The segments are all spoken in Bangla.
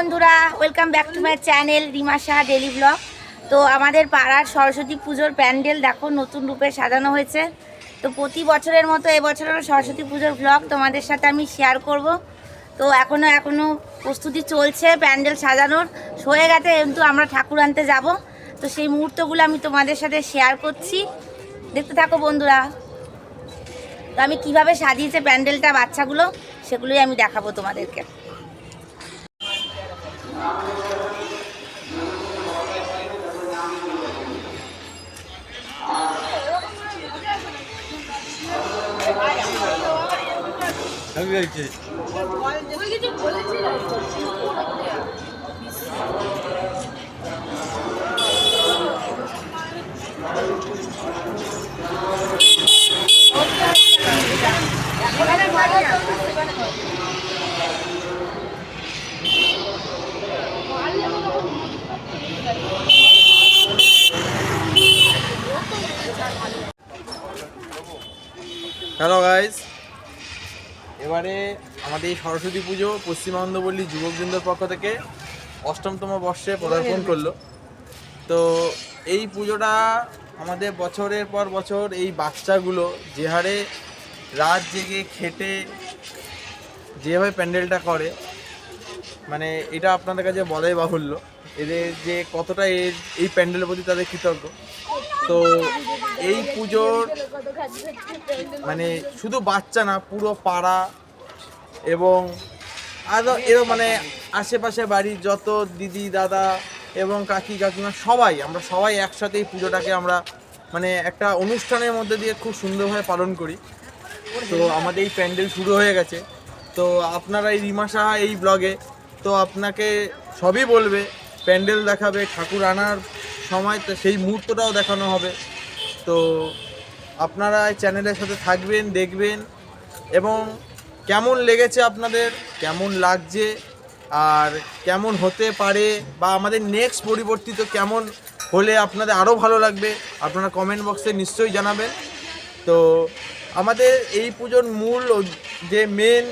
বন্ধুরা welcome back to my channel Rima Shah daily vlog তো আমাদের পাড়ার সরস্বতী পুজোর প্যান্ডেল দেখো, নতুন রূপে সাজানো হয়েছে। তো প্রতি বছরের মতো এবছরেরও সরস্বতী পুজোর ব্লগ তোমাদের সাথে আমি শেয়ার করব। তো এখনও এখনও প্রস্তুতি চলছে প্যান্ডেল সাজানোর। হয়ে গেছে কিন্তু আমরা ঠাকুর আনতে যাব। তো সেই মুহূর্তগুলো আমি তোমাদের সাথে শেয়ার করছি। দেখতে থাকো বন্ধুরা। তো আমি কীভাবে সাজিয়েছে প্যান্ডেলটা, বাচ্চাগুলো, সেগুলোই আমি দেখাবো তোমাদেরকে। হ্যালো গাইস এবারে আমাদের এই সরস্বতী পুজো পশ্চিমানন্দপল্লী যুবকবৃন্দর পক্ষ থেকে অষ্টমতম বর্ষে পদার্পণ করল। তো এই পুজোটা আমাদের বছরের পর বছর এই বাচ্চাগুলো যে হারে রাত জেগে খেটে যেভাবে প্যান্ডেলটা করে মানে এটা আপনাদের কাছে বলাই বাহুল্য। এদের যে কতটা এর, এই প্যান্ডেলের প্রতি তাদের কৃতজ্ঞ। তো এই পুজোর মানে শুধু বাচ্চা না, পুরো পাড়া এবং আরও এরও মানে আশেপাশে বাড়ির যত দিদি, দাদা এবং কাকি, কাকিমা সবাই, আমরা সবাই একসাথে এই পুজোটাকে আমরা মানে একটা অনুষ্ঠানের মধ্যে দিয়ে খুব সুন্দরভাবে পালন করি। তো আমাদের এই প্যান্ডেল শুরু হয়ে গেছে। তো আপনারা এই রিমা সাহা এই ব্লগে, তো আপনাকে সবই বলবে, প্যান্ডেল দেখাবে, ঠাকুর আনার সময়, তো সেই মুহূর্তটাও দেখানো হবে। তো আপনারা চ্যানেলের সাথে থাকবেন, দেখবেন এবং কেমন লেগেছে আপনাদের? কেমন লাগছে? আর কেমন হতে পারে? বা আমাদের নেক্সট পরিবর্তিত কেমন হলে আপনাদের আরও ভালো লাগবে? আপনারা কমেন্ট বক্সে নিশ্চয়ই জানাবেন। তো আমাদের এই পুজোর মূল যে মেন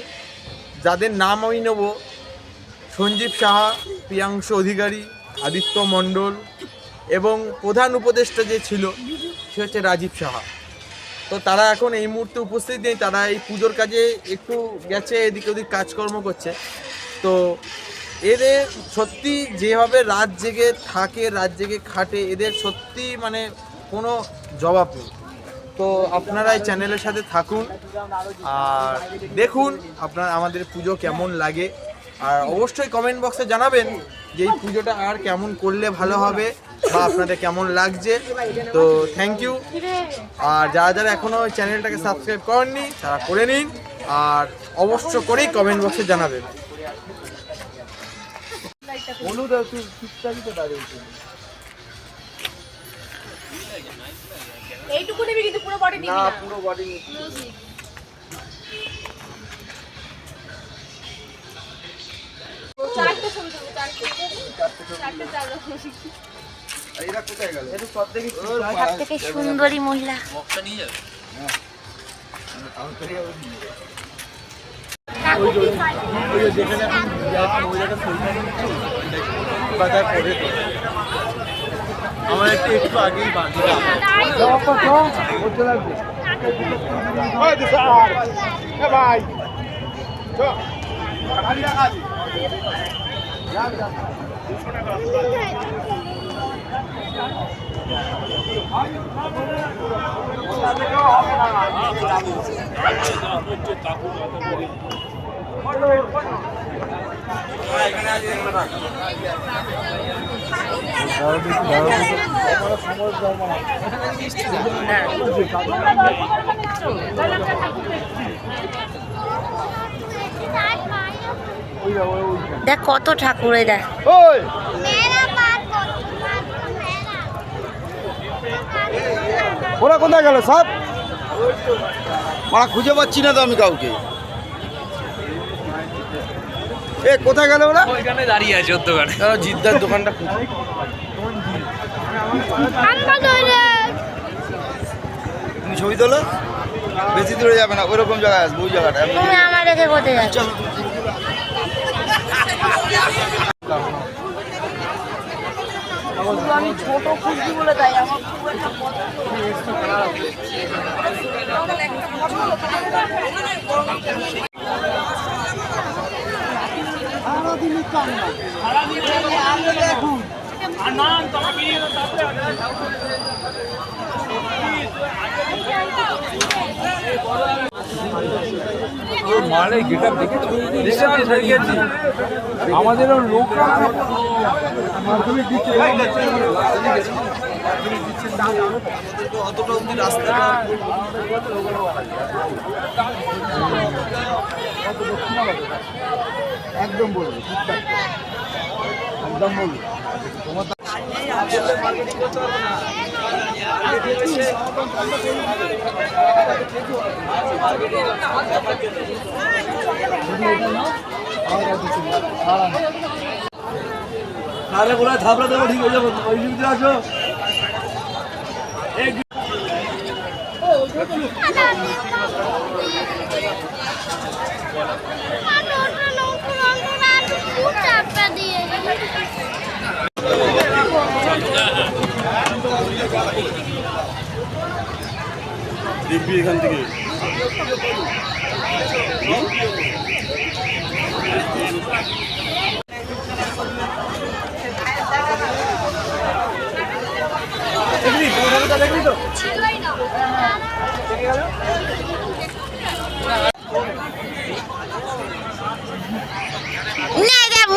যাদের নাম আমি নেব, সঞ্জীব সাহা, প্রিয়াংশু অধিকারী, আদিত্য মণ্ডল এবং প্রধান উপদেষ্টা যে ছিল, সে হচ্ছে রাজীব সাহা। তো তারা এখন এই মুহূর্তে উপস্থিত নেই, তারা এই পুজোর কাজে একটু গেছে, এদিক ওদিক কাজকর্ম করছে। তো এদের সত্যি যেভাবে রাত জেগে থাকে, রাত জেগে খাটে, এদের সত্যি মানে কোনো জবাব নেই। তো আপনারা এই চ্যানেলের সাথে থাকুন, আর দেখুন আপনার, আমাদের পুজো কেমন লাগে। আর অবশ্যই কমেন্ট বক্সে জানাবেন যে এই পুজোটা আর কেমন করলে ভালো হবে বা আপনাদের কেমন লাগছে তো থ্যাংক ইউ আর যারা যারা এখনও ওই চ্যানেলটাকে সাবস্ক্রাইব করেননি তারা করে নিন আর অবশ্য করেই কমেন্ট বক্সে জানাবেন। হলুদ এইটুকু নিবি কিন্তু পুরো বডি নিবি না না? পুরো বডি সব থেকে সুন্দরী মহিলা। ওই যে যেখানে এখন মহিলাটা সইটা নিচ্ছে বাজার করে তো আমার একটু একটু আগেই বাঁধি ভাই। সময় দেখ কত ঠাকুরে দেখ। ওই। ওরা কোথায় গেল সব? ওরা খুঁজে পাচ্ছি না তো আমি কাউকে। এ কোথায় গেল ওরা? ওইখানে দাঁড়িয়ে আছে ওর দোকানে। জিদ্দার দোকানটা তুমি ছবি তোলো? বেশি দূরে যাবে না ওইরকম জায়গায় আসব ওই জায়গাটা। তুমি আমি ছোট খুঁজছি বলে তাই আমার খুব একটা আর মানে গেটআপ দেখে দেখে সাজিয়েছি আমাদেরও লোকরা মাধ্যমিক দিচ্ছে অতটা রাস্তা একদম বলব একদম বলব। আরে বলে থাপড়া দেবো ঠিক হয়ে যাব ওই দিকে আসো দিয়ে দেখবি এখান থেকে।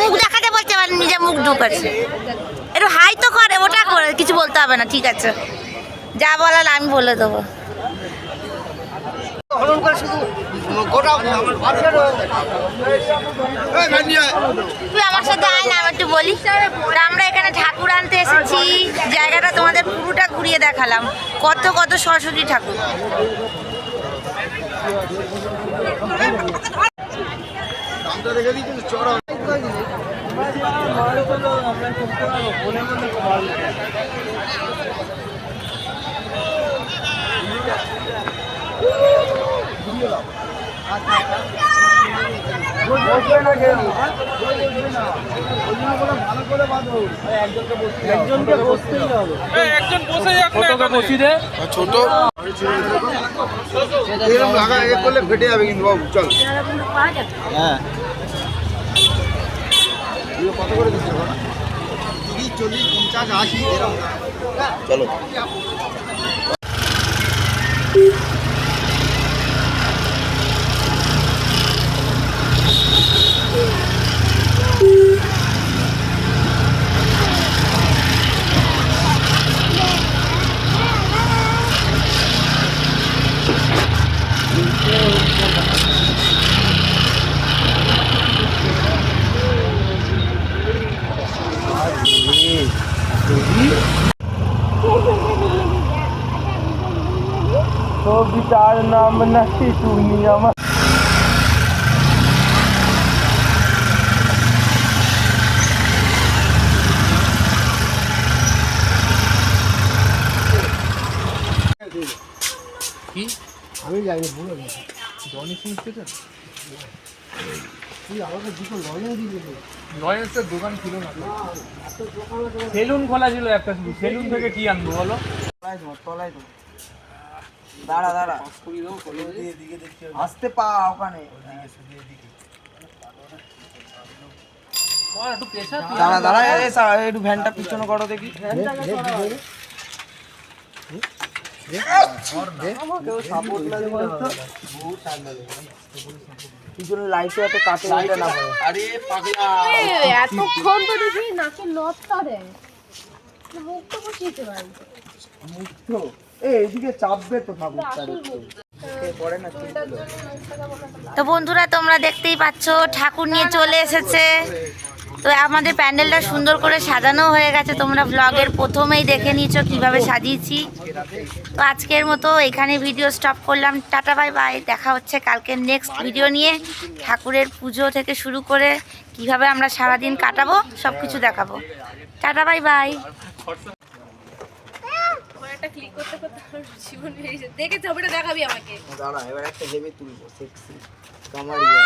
মুখ দেখাতে বলছে আবার নিজে মুখ ঢুকাচ্ছে একটু হাই তো করে, ওটা করে, কিছু বলতে হবে না, ঠিক আছে। যা বলার আমি বলে দেবো। তুই আমার সাথে আয় না আমি একটু বলি আমরা এখানে ঠাকুর আনতে এসেছি। জায়গাটা তোমাদের পুরোটা ঘুরিয়ে দেখালাম। কত কত সরস্বতী ঠাকুর। একজনকে বসতেই হবে। কতটা বসি রে ছোট। এরকম লাগা এ করলে ফেটে যাবে কিন্তু বাবু চল। হ্যাঁ। কত করে দিচ্ছে তিরিশ চল্লিশ পঞ্চাশ আশি এরকম। চলো। কবিতার নাম নাকি তুমি আমার আমি যাইনি বলে জনি সিং তুই আমাকে দুটো লজেন্স দিয়ে দিবি লয়েন্সের দোকান ছিল না সেলুন খোলা ছিল একটা শুধু। সেলুন থেকে কি আনব বলো? দাঁড়া দাঁড়া। আসতে পা ওখানে। দাঁড়া দাঁড়া একটু ভ্যানটা পিছনে করো দেখি। পিছনে লাইটে এত কাটে না আরে পাগলা। এতক্ষণ তো দেখি নাকে লতটা দেয়। মুখটা বসিয়েছে ভাই। তো এ এইদিকে চাপবে তো ঠাকুরটা পড়ে না তো। বন্ধুরা তোমরা দেখতেই পাচ্ছ ঠাকুর নিয়ে চলে এসেছে। তো আমাদের প্যান্ডেলটা সুন্দর করে সাজানো হয়ে গেছে। তোমরা ব্লগের প্রথমেই দেখে নিয়েছো কীভাবে সাজিয়েছি। তো আজকের মতো এখানে ভিডিও স্টপ করলাম। টাটা বাই বাই দেখা হচ্ছে কালকে নেক্সট ভিডিও নিয়ে। ঠাকুরের পুজো থেকে শুরু করে কীভাবে আমরা সারাদিন কাটাবো সব কিছু দেখাবো। টাটা বাই বাই ক্লিক করতে করতে আমার জীবন দেখে ছবিটা দেখাবি আমাকে। দাঁড়া, এবার একটা হেভি তুলবো সেক্সি কামারিয়া।